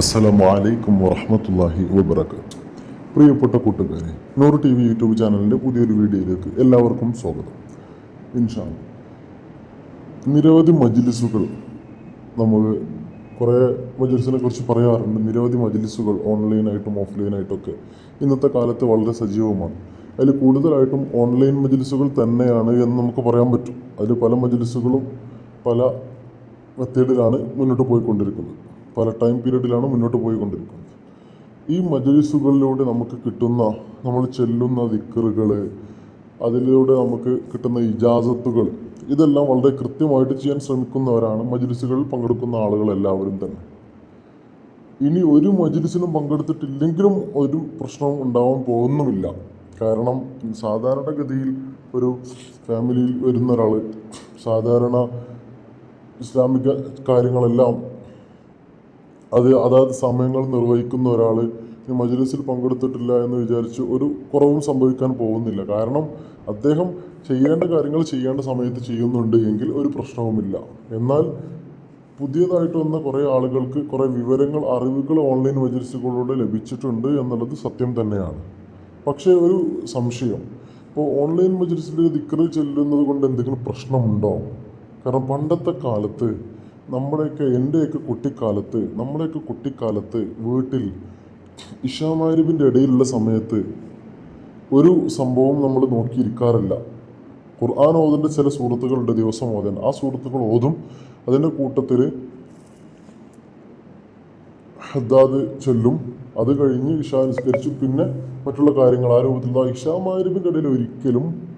അസ്സലാമു അലൈക്കും വറഹമത്തല്ലാഹി വബർക്കാത്ത് പ്രിയപ്പെട്ട കൂട്ടുകാരെ നൂറ് ടി വി യൂട്യൂബ് ചാനലിന്റെ പുതിയൊരു വീഡിയോയിലേക്ക് എല്ലാവർക്കും സ്വാഗതം. ഇൻഷാ. നിരവധി മജ്ലിസുകൾ നമ്മൾ കുറേ മജ്ലിസിനെ കുറിച്ച് പറയാറുണ്ട്. നിരവധി മജ്ലിസുകൾ ഓൺലൈനായിട്ടും ഓഫ്ലൈനായിട്ടൊക്കെ ഇന്നത്തെ കാലത്ത് വളരെ സജീവമാണ്. അതിൽ കൂടുതലായിട്ടും ഓൺലൈൻ മജ്ലിസുകൾ തന്നെയാണ് എന്ന് നമുക്ക് പറയാൻ പറ്റും. അതിൽ പല മജ്ലിസുകളും പല മെത്തേഡിലാണ് മുന്നോട്ട് പോയിക്കൊണ്ടിരിക്കുന്നത്. പല ടൈം പീരീഡിലാണ് മുന്നോട്ട് പോയിക്കൊണ്ടിരിക്കുന്നത്. ഈ മജലിസുകളിലൂടെ നമുക്ക് കിട്ടുന്ന നമ്മൾ ചെല്ലുന്ന ദിക്കറുകൾ അതിലൂടെ നമുക്ക് കിട്ടുന്ന ഇജാസത്തുകൾ ഇതെല്ലാം വളരെ കൃത്യമായിട്ട് ചെയ്യാൻ ശ്രമിക്കുന്നവരാണ് മജലിസുകളിൽ പങ്കെടുക്കുന്ന ആളുകൾ എല്ലാവരും തന്നെ. ഇനി ഒരു മജലിസിലും പങ്കെടുത്തിട്ടില്ലെങ്കിലും ഒരു പ്രശ്നം ഉണ്ടാവാൻ പോകുന്നുമില്ല. കാരണം സാധാരണഗതിയിൽ ഒരു ഫാമിലിയിൽ വരുന്ന ഒരാൾ സാധാരണ ഇസ്ലാമിക കാര്യങ്ങളെല്ലാം അത് അതാത് സമയങ്ങൾ നിർവഹിക്കുന്ന ഒരാൾ മജ്ലിസിൽ പങ്കെടുത്തിട്ടില്ല എന്ന് വിചാരിച്ച് ഒരു കുറവും സംഭവിക്കാൻ പോകുന്നില്ല. കാരണം അദ്ദേഹം ചെയ്യേണ്ട കാര്യങ്ങൾ ചെയ്യേണ്ട സമയത്ത് ചെയ്യുന്നുണ്ട് എങ്കിൽ ഒരു പ്രശ്നവുമില്ല. എന്നാൽ പുതിയതായിട്ട് വന്ന കുറേ ആളുകൾക്ക് കുറേ വിവരങ്ങൾ അറിവുകൾ ഓൺലൈൻ മജ്ലിസുകളിലൂടെ ലഭിച്ചിട്ടുണ്ട് എന്നുള്ളത് സത്യം തന്നെയാണ്. പക്ഷേ ഒരു സംശയം. ഇപ്പോൾ ഓൺലൈൻ മജ്ലിസിൽ ദിക്കറ് ചെല്ലുന്നത് കൊണ്ട് എന്തെങ്കിലും പ്രശ്നമുണ്ടോ? കാരണം പണ്ടത്തെ കാലത്ത് നമ്മുടെയൊക്കെ എന്റെയൊക്കെ കുട്ടിക്കാലത്ത് നമ്മുടെയൊക്കെ കുട്ടിക്കാലത്ത് വീട്ടിൽ ഇഷാമാരിബിന്റെ ഇടയിലുള്ള സമയത്ത് ഒരു സംഭവം നമ്മൾ നോക്കിയിരിക്കാറില്ല. ഖുർആൻ ഓതിന്റെ ചില സുഹൃത്തുക്കളുടെ ദിവസം ഓതാൻ. ആ സുഹൃത്തുക്കൾ ഓതും. അതിന്റെ കൂട്ടത്തിൽ ഹദ്ദാദ് ചൊല്ലും. അത് കഴിഞ്ഞ് ഇഷാ നിസ്കരിച്ചു. പിന്നെ മറ്റുള്ള കാര്യങ്ങൾ. ആ രൂപത്തിൽ ഇഷാമാരിബിന്റെ ഇടയിൽ ഒരിക്കലും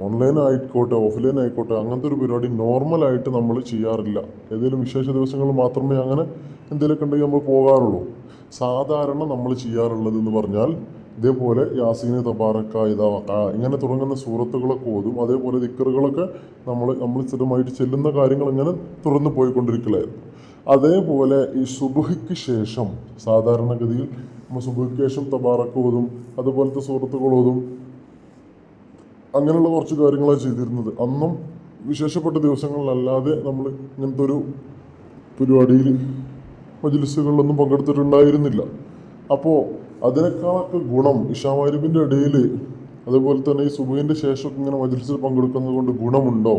ഓൺലൈൻ ആയിക്കോട്ടെ ഓഫ്ലൈൻ ആയിക്കോട്ടെ അങ്ങനത്തെ ഒരു പരിപാടി നോർമലായിട്ട് നമ്മൾ ചെയ്യാറില്ല. ഏതെങ്കിലും വിശേഷ ദിവസങ്ങൾ മാത്രമേ അങ്ങനെ എന്തെങ്കിലുമൊക്കെ ഉണ്ടെങ്കിൽ നമ്മൾ പോകാറുള്ളൂ. സാധാരണ നമ്മൾ ചെയ്യാറുള്ളത് എന്ന് പറഞ്ഞാൽ ഇതേപോലെ യാസീന് തബാറക്ക ഇതാ വക്ക ഇങ്ങനെ തുടങ്ങുന്ന സൂറത്തുകളൊക്കെ ഓതും. അതേപോലെ ദിക്കറുകളൊക്കെ നമ്മൾ നമ്മൾ സ്ഥിരമായിട്ട് ചെല്ലുന്ന കാര്യങ്ങൾ ഇങ്ങനെ തുറന്ന് പോയിക്കൊണ്ടിരിക്കലായിരുന്നു. അതേപോലെ ഈ സുബുഹിക്ക് ശേഷം സാധാരണഗതിയിൽ നമ്മൾ സുബുഹിക്ക് ശേഷം തബാറക്ക ഓതും. അതുപോലത്തെ സൂറത്തുകൾ ഓതും. അങ്ങനെയുള്ള കുറച്ച് കാര്യങ്ങളാണ് ചെയ്തിരുന്നത്. അന്നും വിശേഷപ്പെട്ട ദിവസങ്ങളിലല്ലാതെ നമ്മൾ ഇങ്ങനത്തെ ഒരു പരിപാടിയിൽ മജിലിസുകളിലൊന്നും പങ്കെടുത്തിട്ടുണ്ടായിരുന്നില്ല. അപ്പോൾ അതിനേക്കാളൊക്കെ ഗുണം ഇഷാമാരിബിന്റെ ഇടയിൽ അതുപോലെ തന്നെ ഈ സുബൈന്റെ ശേഷമൊക്കെ ഇങ്ങനെ മജിലിസിൽ പങ്കെടുക്കുന്നത് കൊണ്ട് ഗുണമുണ്ടോ?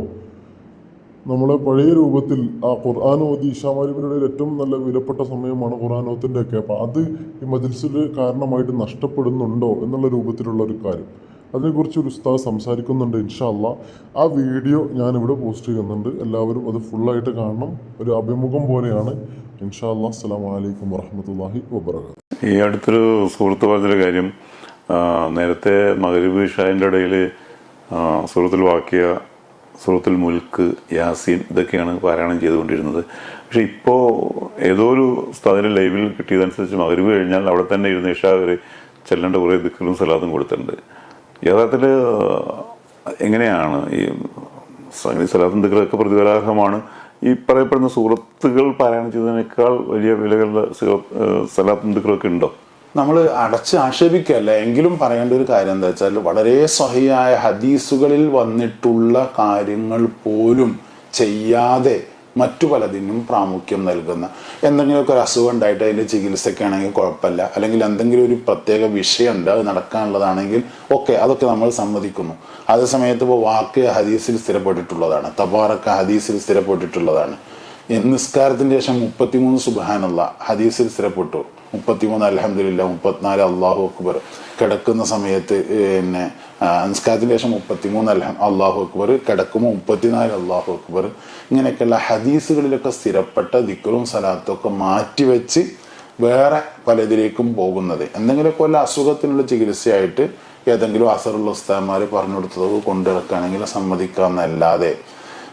നമ്മളെ പഴയ രൂപത്തിൽ ആ ഖുർആൻ ഇഷാമാരിബിന്റെ ഇടയിൽ ഏറ്റവും നല്ല വിലപ്പെട്ട സമയമാണ് ഖുർആൻ ഓത്തിന്റെ അപ്പോൾ അത് ഈ മജിൽസിൽ കാരണമായിട്ട് നഷ്ടപ്പെടുന്നുണ്ടോ എന്നുള്ള രൂപത്തിലുള്ള ഒരു കാര്യം. അതിനെക്കുറിച്ച് ഒരു ഉസ്താദ് സംസാരിക്കുന്നുണ്ട് ഇൻഷാല്ല ആ വീഡിയോ ഞാനിവിടെ പോസ്റ്റ് ചെയ്യുന്നുണ്ട്. എല്ലാവരും അത് ഫുള്ളായിട്ട് കാണണം. ഒരു അഭിമുഖം പോലെയാണ്. ഇൻഷാല്ല അസ്സാം വലൈക്കും വറഹമത്തല്ലാഹി വബർക്കാത്തു ഈ അടുത്തൊരു സുഹൃത്ത് പറഞ്ഞൊരു കാര്യം. നേരത്തെ മകരബ് ഷാന്റെ ഇടയിൽ സുഹൃത്തിൽ വാക്കിയ സുഹൃത്തുൽ മുൽക്ക് യാസീൻ ഇതൊക്കെയാണ് പാരായണം ചെയ്തുകൊണ്ടിരുന്നത്. പക്ഷെ ഇപ്പോൾ ഏതോ ഒരു സ്ഥാപന ലൈവിൽ കിട്ടിയതനുസരിച്ച് മകരബ് കഴിഞ്ഞാൽ അവിടെ തന്നെ ഇരുന്ന് ഇഷാ വരെ ചെല്ലേണ്ട കുറേ ദിക്കലും സലാത്തും കൊടുത്തിട്ടുണ്ട്. യഥാർത്ഥത്തിൽ എങ്ങനെയാണ് ഈ സംഗീത സലാത്തും ദിക്കറൊക്കെ പ്രതിഫലാർഹമാണ് ഈ പറയപ്പെടുന്ന സുഹൃത്തുക്കൾ പാരായണം ചെയ്തതിനേക്കാൾ വലിയ വിലകളുടെ സലാത്തും ഉണ്ടോ? നമ്മൾ അടച്ച് ആക്ഷേപിക്കല്ല എങ്കിലും പറയേണ്ട ഒരു കാര്യം എന്താ വെച്ചാൽ വളരെ സഹിയായ ഹദീസുകളിൽ വന്നിട്ടുള്ള കാര്യങ്ങൾ പോലും ചെയ്യാതെ മറ്റു പലതിനും പ്രാമുഖ്യം നൽകുന്ന എന്തെങ്കിലുമൊക്കെ ഒരു അസുഖം ഉണ്ടായിട്ട് അതിന്റെ ചികിത്സയ്ക്കാണെങ്കിൽ കുഴപ്പമില്ല. അല്ലെങ്കിൽ എന്തെങ്കിലും ഒരു പ്രത്യേക വിഷയമുണ്ട് അത് നടക്കാനുള്ളതാണെങ്കിൽ ഓക്കെ അതൊക്കെ നമ്മൾ സമ്മതിക്കുന്നു. അതേ സമയത്ത് ഇപ്പോൾ വാക്ക് ഹദീസിൽ സ്ഥിരപ്പെട്ടിട്ടുള്ളതാണ്. തബാറക്ക ഹദീസിൽ സ്ഥിരപ്പെട്ടിട്ടുള്ളതാണ്. നിസ്കാരത്തിന് ശേഷം മുപ്പത്തിമൂന്ന് സുബാനുള്ള ഹദീസിൽ സ്ഥിരപ്പെട്ടു. മുപ്പത്തിമൂന്ന് അലഹമില്ല മുപ്പത്തിനാല് അള്ളാഹു അക്ബർ. കിടക്കുന്ന സമയത്ത് പിന്നെ ആ, നിസ്കാരത്തിന് ശേഷം മുപ്പത്തിമൂന്ന് അൽഹം അള്ളാഹു അക്ബർ. കിടക്കുമ്പോൾ മുപ്പത്തിനാല് അള്ളാഹു അക്ബർ. ഇങ്ങനെയൊക്കെയുള്ള ഹദീസുകളിലൊക്കെ സ്ഥിരപ്പെട്ട ദിക്കറും സലാത്തും ഒക്കെ മാറ്റിവെച്ച് വേറെ പലതിലേക്കും പോകുന്നത്. എന്തെങ്കിലുമൊക്കെ വല്ല അസുഖത്തിനുള്ള ചികിത്സയായിട്ട് ഏതെങ്കിലും അസറുള്ള ഉസ്താന്മാർ പറഞ്ഞു കൊടുത്തത് കൊണ്ടിറക്കുകയാണെങ്കിൽ സമ്മതിക്കാമെന്നല്ലാതെ.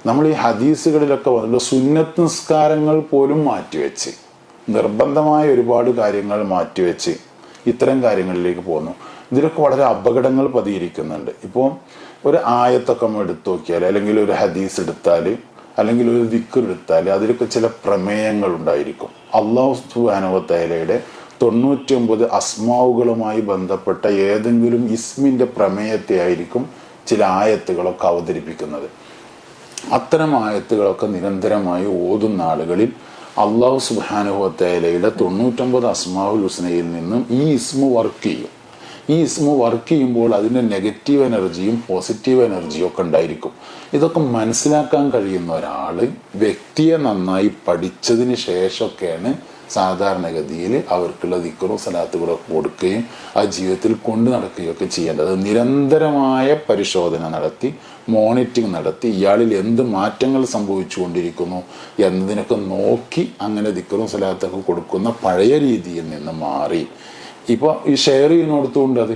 നമ്മൾ ഈ ഹദീസുകളിലൊക്കെ വന്നിട്ടുള്ള സുന്നത്ത് നിസ്കാരങ്ങൾ പോലും മാറ്റിവെച്ച് നിർബന്ധമായ ഒരുപാട് കാര്യങ്ങൾ മാറ്റിവെച്ച് ഇത്തരം കാര്യങ്ങളിലേക്ക് പോകുന്നു. ഇതിലൊക്കെ വളരെ അപകടങ്ങൾ പതിയിരിക്കുന്നുണ്ട്. ഇപ്പോൾ ഒരു ആയത്തൊക്കെ നമ്മൾ എടുത്തു നോക്കിയാൽ അല്ലെങ്കിൽ ഒരു ഹദീസ് എടുത്താൽ അല്ലെങ്കിൽ ഒരു ദിക്കർ എടുത്താൽ അതിലൊക്കെ ചില പ്രമേയങ്ങൾ ഉണ്ടായിരിക്കും. അള്ളാഹു സുബാനുവത്തലയുടെ തൊണ്ണൂറ്റി ഒമ്പത് അസ്മാവുകളുമായി ബന്ധപ്പെട്ട ഏതെങ്കിലും ഇസ്മിന്റെ പ്രമേയത്തെ ആയിരിക്കും ചില ആയത്തുകളൊക്കെ അവതരിപ്പിക്കുന്നത്. അത്തരം ആയത്തുകളൊക്കെ നിരന്തരമായി ഓതുന്ന ആളുകളിൽ അള്ളാഹു സുബാനുഹത്തേലയുടെ തൊണ്ണൂറ്റൊമ്പത് അസ്മാവുൽ ഹുസ്നയിൽ നിന്നും ഈ ഇസ്മു വർക്ക് ചെയ്യും. ഈ ഇസ്മു വർക്ക് ചെയ്യുമ്പോൾ അതിന്റെ നെഗറ്റീവ് എനർജിയും പോസിറ്റീവ് എനർജിയും ഒക്കെ ഉണ്ടായിരിക്കും. ഇതൊക്കെ മനസ്സിലാക്കാൻ കഴിയുന്ന ഒരാൾ വ്യക്തിയെ നന്നായി പഠിച്ചതിന് ശേഷമൊക്കെയാണ് സാധാരണഗതിയിൽ അവർക്കുള്ള ദിക്കറും സലാത്തുകളൊക്കെ കൊടുക്കുകയും ആ ജീവിതത്തിൽ കൊണ്ടു നടക്കുകയും ഒക്കെ ചെയ്യേണ്ടത്. നിരന്തരമായ പരിശോധന നടത്തി മോണിറ്ററിങ് നടത്തി ഇയാളിൽ എന്ത് മാറ്റങ്ങൾ സംഭവിച്ചുകൊണ്ടിരിക്കുന്നു എന്നതിനൊക്കെ നോക്കി അങ്ങനെ ദിക്കറും സലാത്തൊക്കെ കൊടുക്കുന്ന പഴയ രീതിയിൽ നിന്ന് മാറി. ഇപ്പോൾ ഈ ഷെയർ ചെയ്യുന്നിടത്തുകൊണ്ട് അത്.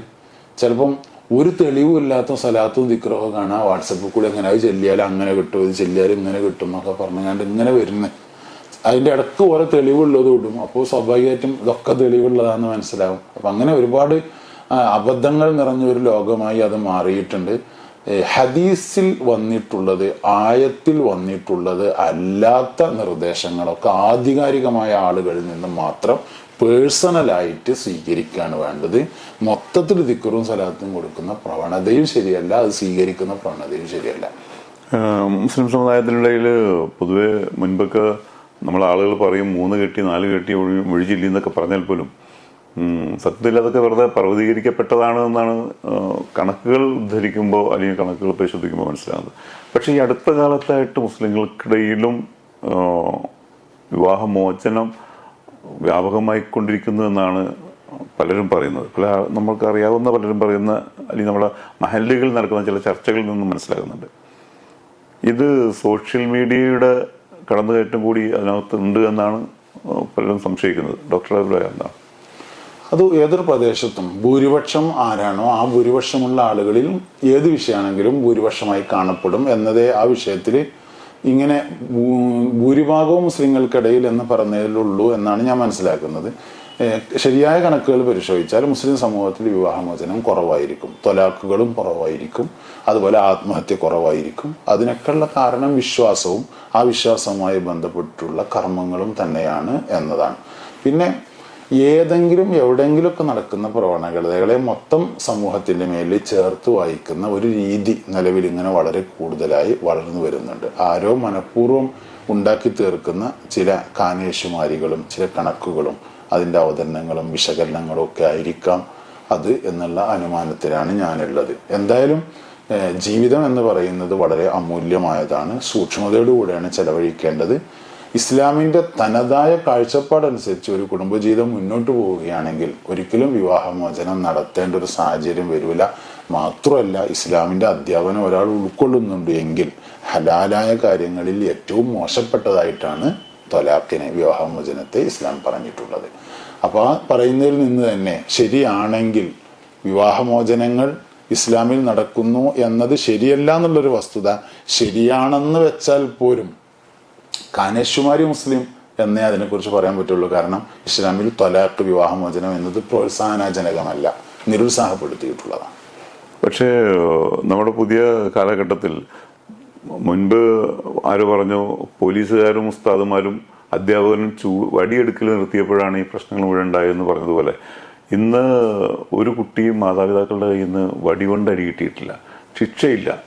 ചിലപ്പം ഒരു തെളിവും ഇല്ലാത്ത സ്ഥലത്തും ദിക്കറൊക്കെ കാണാം. വാട്സപ്പിൽ കൂടി അങ്ങനെ അത് ചെല്ലിയാൽ അങ്ങനെ കിട്ടും ഇത് ചെല്ലിയാൽ ഇങ്ങനെ കിട്ടും എന്നൊക്കെ പറഞ്ഞുകൊണ്ട് ഇങ്ങനെ വരുന്നത്. അതിന്റെ ഇടയ്ക്ക് ഓരോ തെളിവുള്ളത് വിടും അപ്പോൾ സ്വാഭാവികമായിട്ടും ഇതൊക്കെ തെളിവുള്ളതാണെന്ന് മനസ്സിലാവും. അപ്പം അങ്ങനെ ഒരുപാട് അബദ്ധങ്ങൾ നിറഞ്ഞ ഒരു ലോകമായി അത് മാറിയിട്ടുണ്ട്. ഹദീസിൽ വന്നിട്ടുള്ളത് ആയത്തിൽ വന്നിട്ടുള്ളത് അല്ലാത്ത നിർദ്ദേശങ്ങളൊക്കെ ആധികാരികമായ ആളുകളിൽ നിന്ന് മാത്രം പേഴ്സണലായിട്ട് സ്വീകരിക്കുകയാണ് വേണ്ടത്. മൊത്തത്തിൽ ദിക്കറും സലാത്തും കൊടുക്കുന്ന പ്രവണതയും ശരിയല്ല അത് സ്വീകരിക്കുന്ന പ്രവണതയും ശരിയല്ല. മുസ്ലിം സമുദായത്തിനിടയിൽ പൊതുവെ മുൻപൊക്കെ നമ്മൾ ആളുകൾ പറയും മൂന്ന് കെട്ടി നാല് കെട്ടി ഒഴി- ഒഴിച്ചില്ല എന്നൊക്കെ പറഞ്ഞാൽ പോലും സത്യത്തിൽ അതൊക്കെ വെറുതെ പർവതീകരിക്കപ്പെട്ടതാണ് എന്നാണ് കണക്കുകൾ ഉദ്ധരിക്കുമ്പോൾ അല്ലെങ്കിൽ കണക്കുകൾ പരിശോധിക്കുമ്പോൾ മനസ്സിലാകുന്നത്. പക്ഷേ ഈ അടുത്ത കാലത്തായിട്ട് മുസ്ലിങ്ങൾക്കിടയിലും വിവാഹമോചനം വ്യാപകമായി കൊണ്ടിരിക്കുന്നു എന്നാണ് പലരും പറയുന്നത്. പല നമ്മൾക്ക് അറിയാവുന്ന പലരും പറയുന്ന അല്ലെങ്കിൽ നമ്മുടെ മഹല്ലുകളിൽ നടക്കുന്ന ചില ചർച്ചകളിൽ നിന്നും മനസ്സിലാകുന്നുണ്ട്. ഇത് സോഷ്യൽ മീഡിയയുടെ കടന്നുകയറ്റം കൂടി അതിനകത്ത് ഉണ്ട് എന്നാണ് പലരും സംശയിക്കുന്നത്. ഡോക്ടറുടെ അഭിപ്രായം എന്താണ്? അത് ഏതൊരു പ്രദേശത്തും ഭൂരിപക്ഷം ആരാണോ ആ ഭൂരിപക്ഷമുള്ള ആളുകളിൽ ഏത് വിഷയമാണെങ്കിലും ഭൂരിപക്ഷമായി കാണപ്പെടും എന്നതേ ആ വിഷയത്തിൽ ഇങ്ങനെ ഭൂരിഭാഗവും മുസ്ലിങ്ങൾക്കിടയിൽ എന്ന് പറഞ്ഞതിലുള്ളൂ എന്നാണ് ഞാൻ മനസ്സിലാക്കുന്നത്. ശരിയായ കണക്കുകൾ പരിശോധിച്ചാൽ മുസ്ലിം സമൂഹത്തിൽ വിവാഹമോചനം കുറവായിരിക്കും. തൊലാക്കുകളും കുറവായിരിക്കും. അതുപോലെ ആത്മഹത്യ കുറവായിരിക്കും. അതിനൊക്കെയുള്ള കാരണം വിശ്വാസവും ആ വിശ്വാസവുമായി ബന്ധപ്പെട്ടിട്ടുള്ള കർമ്മങ്ങളും തന്നെയാണ് എന്നതാണ്. പിന്നെ ഏതെങ്കിലും എവിടെയെങ്കിലുമൊക്കെ നടക്കുന്ന പ്രവണതകളെ മൊത്തം സമൂഹത്തിന്റെ മേലിൽ ചേർത്ത് വായിക്കുന്ന ഒരു രീതി നിലവിൽ ഇങ്ങനെ വളരെ കൂടുതലായി വളർന്നു വരുന്നുണ്ട്. ആരോ മനഃപൂർവം ഉണ്ടാക്കി തീർക്കുന്ന ചില കാനേശുമാരികളും ചില കണക്കുകളും അതിന്റെ അവതരണങ്ങളും വിശകലനങ്ങളും ഒക്കെ ആയിരിക്കാം അത് എന്നുള്ള അനുമാനത്തിലാണ് ഞാനുള്ളത്. എന്തായാലും ജീവിതം എന്ന് പറയുന്നത് വളരെ അമൂല്യമായതാണ്. സൂക്ഷ്മതയോടുകൂടിയാണ് ചെലവഴിക്കേണ്ടത്. ഇസ്ലാമിന്റെ തനതായ കാഴ്ചപ്പാടനുസരിച്ച് ഒരു കുടുംബജീവിതം മുന്നോട്ട് പോവുകയാണെങ്കിൽ ഒരിക്കലും വിവാഹമോചനം നടത്തേണ്ട ഒരു സാഹചര്യം വരില്ല. മാത്രമല്ല ഇസ്ലാമിന്റെ അധ്യാപനം ഒരാൾ ഉൾക്കൊള്ളുന്നുണ്ട് എങ്കിൽ ഹലാലായ കാര്യങ്ങളിൽ ഏറ്റവും മോശപ്പെട്ടതായിട്ടാണ് തൊലാഖിനെ വിവാഹമോചനത്തെ ഇസ്ലാം പറഞ്ഞിട്ടുള്ളത്. അപ്പോൾ ആ പറയുന്നതിൽ നിന്ന് തന്നെ ശരിയാണെങ്കിൽ വിവാഹമോചനങ്ങൾ ഇസ്ലാമിൽ നടക്കുന്നു എന്നത് ശരിയല്ല എന്നുള്ളൊരു വസ്തുത. ശരിയാണെന്ന് വെച്ചാൽ പോലും കാനേഷുമാരി മുസ്ലിം എന്നേ അതിനെക്കുറിച്ച് പറയാൻ പറ്റുള്ളൂ. കാരണം ഇസ്ലാമിൽ തൊലാഖ് വിവാഹമോചനം എന്നത് പ്രോത്സാഹനജനകമല്ല. നിരുത്സാഹപ്പെടുത്തിയിട്ടുള്ളതാണ്. പക്ഷേ നമ്മുടെ പുതിയ കാലഘട്ടത്തിൽ മുൻപ് ആര് പറഞ്ഞു പോലീസുകാരും ഉസ്താദുമാരും അധ്യാപകനും ചൂ വടിയെടുക്കൽ നിർത്തിയപ്പോഴാണ് ഈ പ്രശ്നങ്ങൾ മുഴുവൻ ഉണ്ടായതെന്ന് പറഞ്ഞതുപോലെ. ഇന്ന് ഒരു കുട്ടിയും മാതാപിതാക്കളുടെ കയ്യിൽ നിന്ന് വടി കൊണ്ട് അടി കിട്ടിയിട്ടില്ല. ശിക്ഷയില്ല.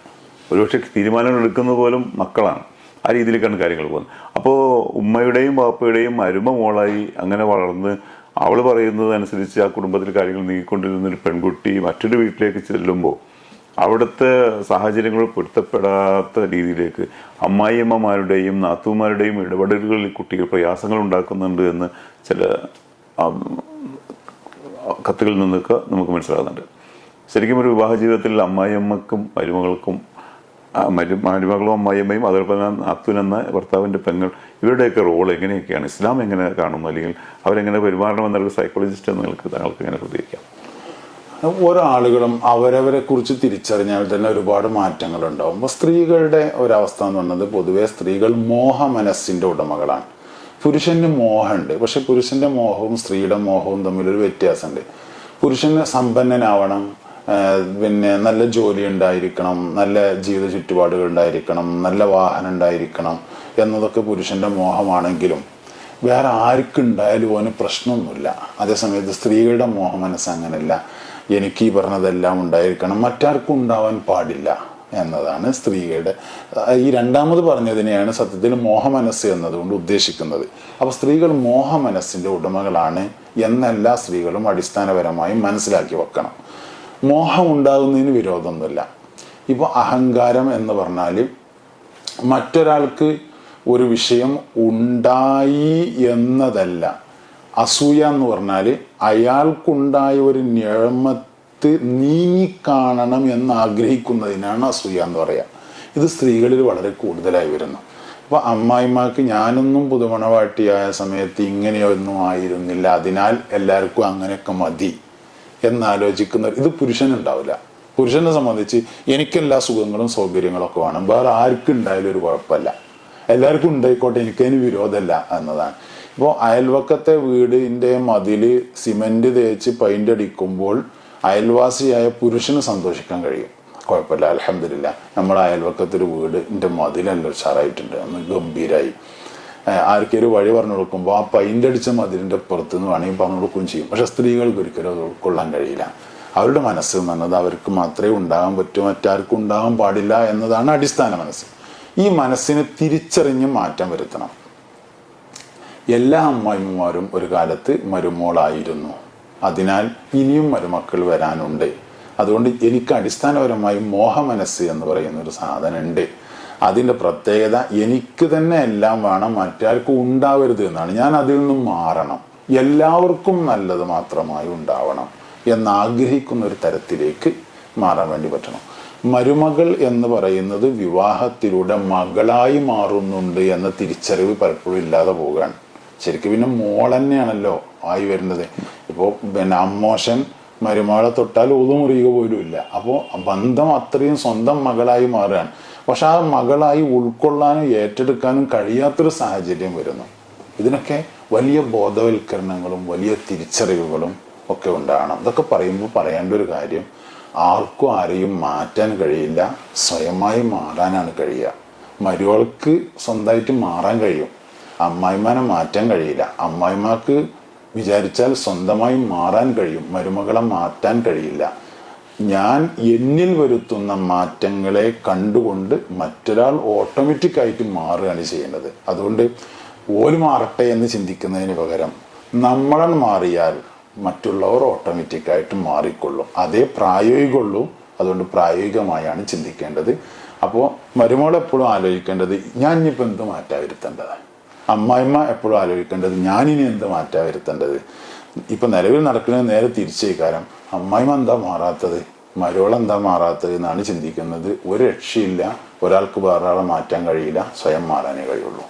ഒരുപക്ഷെ തീരുമാനങ്ങൾ എടുക്കുന്നത് പോലും മക്കളാണ്. ആ രീതിയിലേക്കാണ് കാര്യങ്ങൾ പോകുന്നത്. അപ്പോൾ ഉമ്മയുടെയും വാപ്പയുടെയും അരുമ മോളായി അങ്ങനെ വളർന്ന് അവൾ പറയുന്നത് അനുസരിച്ച് ആ കുടുംബത്തിൽ കാര്യങ്ങൾ നീങ്ങിക്കൊണ്ടിരുന്ന ഒരു പെൺകുട്ടി മറ്റൊരു വീട്ടിലേക്ക് ചെല്ലുമ്പോൾ അവിടുത്തെ സാഹചര്യങ്ങൾ പൊരുത്തപ്പെടാത്ത രീതിയിലേക്ക് അമ്മായിയമ്മമാരുടെയും നാത്തുമാരുടെയും ഇടപെടലുകളിൽ കുട്ടികൾ പ്രയാസങ്ങൾ ഉണ്ടാക്കുന്നുണ്ട് എന്ന് ചില കത്തുകളിൽ നിന്നൊക്കെ നമുക്ക് മനസ്സിലാകുന്നുണ്ട്. ശരിക്കും ഒരു വിവാഹ ജീവിതത്തിൽ അമ്മായിയമ്മക്കും മരുമകൾക്കും മരുമകളും അമ്മായിയമ്മയും അതോടൊപ്പം തന്നെ നാത്തുൻ എന്ന ഭർത്താവിന്റെ പെങ്ങൾ ഇവരുടെയൊക്കെ റോൾ എങ്ങനെയൊക്കെയാണ്? ഇസ്ലാം എങ്ങനെ കാണുന്നു? അല്ലെങ്കിൽ അവരെങ്ങനെ പെരുമാറണമെന്നൊരു സൈക്കോളജിസ്റ്റ് നിങ്ങൾക്ക് താങ്കൾക്ക് എങ്ങനെ പ്രതികരിക്കാം? ഓരോ ആളുകളും അവരവരെ കുറിച്ച് തിരിച്ചറിഞ്ഞാൽ തന്നെ ഒരുപാട് മാറ്റങ്ങൾ ഉണ്ടാവും അപ്പോൾ സ്ത്രീകളുടെ ഒരവസ്ഥ എന്ന് പറഞ്ഞത് പൊതുവെ സ്ത്രീകൾ മോഹ മനസ്സിന്റെ ഉടമകളാണ്. പുരുഷന് മോഹമുണ്ട്. പക്ഷെ പുരുഷന്റെ മോഹവും സ്ത്രീയുടെ മോഹവും തമ്മിൽ ഒരു വ്യത്യാസമുണ്ട്. പുരുഷന് സമ്പന്നനാവണം പിന്നെ നല്ല ജോലി ഉണ്ടായിരിക്കണം നല്ല ജീവിത ചുറ്റുപാടുകൾ ഉണ്ടായിരിക്കണം നല്ല വാഹനം ഉണ്ടായിരിക്കണം എന്നതൊക്കെ പുരുഷന്റെ മോഹമാണെങ്കിലും വേറെ ആർക്കുണ്ടായാലും ഓന് പ്രശ്നമൊന്നുമില്ല. അതേസമയത്ത് സ്ത്രീകളുടെ മോഹ മനസ്സ് അങ്ങനെയല്ല എനിക്ക് ഈ പറഞ്ഞതെല്ലാം ഉണ്ടായിരിക്കണം. മറ്റാർക്കും ഉണ്ടാവാൻ പാടില്ല എന്നതാണ് സ്ത്രീയുടെ ഈ രണ്ടാമത് പറഞ്ഞതിനെയാണ് സത്യത്തിൽ മോഹമനസ് എന്നതുകൊണ്ട് ഉദ്ദേശിക്കുന്നത്. അപ്പോൾ സ്ത്രീകൾ മോഹമനസ്സിന്റെ ഉടമകളാണ് എന്നെല്ലാ സ്ത്രീകളും അടിസ്ഥാനപരമായി മനസ്സിലാക്കി വെക്കണം. മോഹം ഉണ്ടാകുന്നതിന് വിരോധമൊന്നുമില്ല. ഇപ്പോൾ അഹങ്കാരം എന്ന് പറഞ്ഞാൽ മറ്റൊരാൾക്ക് ഒരു വിഷയം ഉണ്ടായി എന്നതല്ല. അസൂയ എന്ന് പറഞ്ഞാൽ അയാൾക്കുണ്ടായ ഒരു ഞഴമത്ത് നീങ്ങിക്കാണണം എന്ന് ആഗ്രഹിക്കുന്നതിനാണ് അസൂയ എന്ന് പറയുക ഇത് സ്ത്രീകളിൽ വളരെ കൂടുതലായി വരുന്നു. അപ്പോൾ അമ്മായിമാർക്ക് ഞാനൊന്നും പുതുമണവാട്ടിയായ സമയത്ത് ഇങ്ങനെയൊന്നും ആയിരുന്നില്ല. അതിനാൽ എല്ലാവർക്കും അങ്ങനെയൊക്കെ മതി എന്നാലോചിക്കുന്ന ഇത് പുരുഷനുണ്ടാവില്ല. പുരുഷനെ സംബന്ധിച്ച് എനിക്കെല്ലാ സുഖങ്ങളും സൗകര്യങ്ങളും ഒക്കെ വേണം. വേറെ ആർക്കും ഉണ്ടായാലും ഒരു കുഴപ്പമില്ല. എല്ലാവർക്കും ഉണ്ടായിക്കോട്ടെ എനിക്കതിന് വിരോധമല്ല എന്നതാണ്. ഇപ്പോൾ അയൽവക്കത്തെ വീടിന്റെ മതിൽ സിമന്റ് തേച്ച് പെയിന്റ് അടിക്കുമ്പോൾ അയൽവാസിയായ പുരുഷന് സന്തോഷിക്കാൻ കഴിയും. കുഴപ്പമില്ല അലഹമില്ല നമ്മുടെ അയൽവക്കത്തൊരു വീട് എന്റെ മതിലല്ല ഉഷാറായിട്ടുണ്ട് അന്ന് ഗംഭീരായി. ആർക്കൊരു വഴി പറഞ്ഞു കൊടുക്കുമ്പോൾ ആ പൈന്റ് അടിച്ച മതിലിന്റെ പുറത്ത് നിന്ന് വേണമെങ്കിൽ പറഞ്ഞു കൊടുക്കുകയും ചെയ്യും. പക്ഷെ സ്ത്രീകൾക്ക് ഒരിക്കലും അത് ഉൾക്കൊള്ളാൻ കഴിയില്ല. അവരുടെ മനസ്സ് പറഞ്ഞത് അവർക്ക് മാത്രമേ ഉണ്ടാകാൻ പറ്റൂ മറ്റാർക്കും ഉണ്ടാകാൻ പാടില്ല എന്നതാണ് അടിസ്ഥാന മനസ്സ്. ഈ മനസ്സിനെ തിരിച്ചറിഞ്ഞ് മാറ്റം വരുത്തണം. എല്ലാ അമ്മായിമ്മമാരും ഒരു കാലത്ത് മരുമോളായിരുന്നു. അതിനാൽ ഇനിയും മരുമക്കൾ വരാനുണ്ട്. അതുകൊണ്ട് എനിക്ക് അടിസ്ഥാനപരമായി മോഹമനസ് എന്ന് പറയുന്ന ഒരു സാധനമുണ്ട്. അതിന്റെ പ്രത്യേകത എനിക്ക് തന്നെ എല്ലാം വേണം മറ്റാർക്കും ഉണ്ടാവരുത് എന്നാണ്. ഞാൻ അതിൽ നിന്നും മാറണം. എല്ലാവർക്കും നല്ലത് മാത്രമായി ഉണ്ടാവണം എന്നാഗ്രഹിക്കുന്ന ഒരു തരത്തിലേക്ക് മാറാൻ വേണ്ടി പറ്റണം. മരുമകൾ എന്ന് പറയുന്നത് വിവാഹത്തിലൂടെ മകളായി മാറുന്നുണ്ട് എന്ന തിരിച്ചറിവ് പലപ്പോഴും ഇല്ലാതെ പോവുകയാണ്. ശരിക്കും പിന്നെ മോൾ തന്നെയാണല്ലോ ആയി വരുന്നത്. ഇപ്പോൾ പിന്നെ അമ്മോഷൻ മരുമകളെ തൊട്ടാൽ ഒതുമുറിയുക പോലും ഇല്ല. അപ്പോൾ ബന്ധം അത്രയും സ്വന്തം മകളായി മാറുകയാണ്. പക്ഷെ ആ മകളായി ഉൾക്കൊള്ളാനും ഏറ്റെടുക്കാനും കഴിയാത്തൊരു സാഹചര്യം വരുന്നു. ഇതിനൊക്കെ വലിയ ബോധവൽക്കരണങ്ങളും വലിയ തിരിച്ചറിവുകളും ഒക്കെ ഉണ്ടാകണം. ഇതൊക്കെ പറയുമ്പോൾ പറയേണ്ട ഒരു കാര്യം ആർക്കും ആരെയും മാറ്റാൻ കഴിയില്ല. സ്വയമായി മാറാനാണ് കഴിയുക. മരുവൾക്ക് സ്വന്തമായിട്ട് മാറാൻ കഴിയും. അമ്മായിമാനെ മാറ്റാൻ കഴിയില്ല. അമ്മായിമാക്ക് വിചാരിച്ചാൽ സ്വന്തമായി മാറാൻ കഴിയും. മരുമകളെ മാറ്റാൻ കഴിയില്ല. ഞാൻ എന്നിൽ വരുത്തുന്ന മാറ്റങ്ങളെ കണ്ടുകൊണ്ട് മറ്റൊരാൾ ഓട്ടോമാറ്റിക് ആയിട്ട് മാറുകയാണ് ചെയ്യേണ്ടത്. അതുകൊണ്ട് ഓൽ മാറട്ടെ എന്ന് ചിന്തിക്കുന്നതിന് പകരം നമ്മളൻ മാറിയാൽ മറ്റുള്ളവർ ഓട്ടോമാറ്റിക്കായിട്ട് മാറിക്കൊള്ളും. അതേ പ്രായോഗികമുള്ളൂ. അതുകൊണ്ട് പ്രായോഗികമായാണ് ചിന്തിക്കേണ്ടത്. അപ്പോൾ മരുമോൾ എപ്പോഴും ആലോചിക്കേണ്ടത് ഞാൻ ഇനിയിപ്പോൾ എന്ത് മാറ്റാ വരുത്തേണ്ടത് അമ്മായിമ്മ എപ്പോഴും ആലോചിക്കേണ്ടത് ഞാനിനി എന്ത് മാറ്റാ വരുത്തേണ്ടത്? ഇപ്പം നിലവിൽ നടക്കുന്നത് നേരെ തിരിച്ചേ കാരം അമ്മായിമ്മ എന്താ മാറാത്തത്? മരോളെന്താ മാറാത്തത് എന്നാണ് ചിന്തിക്കുന്നത്. ഒരു രക്ഷയില്ല. ഒരാൾക്ക് വേറെ ആളെ മാറ്റാൻ കഴിയില്ല. സ്വയം മാറാനേ കഴിയുള്ളൂ.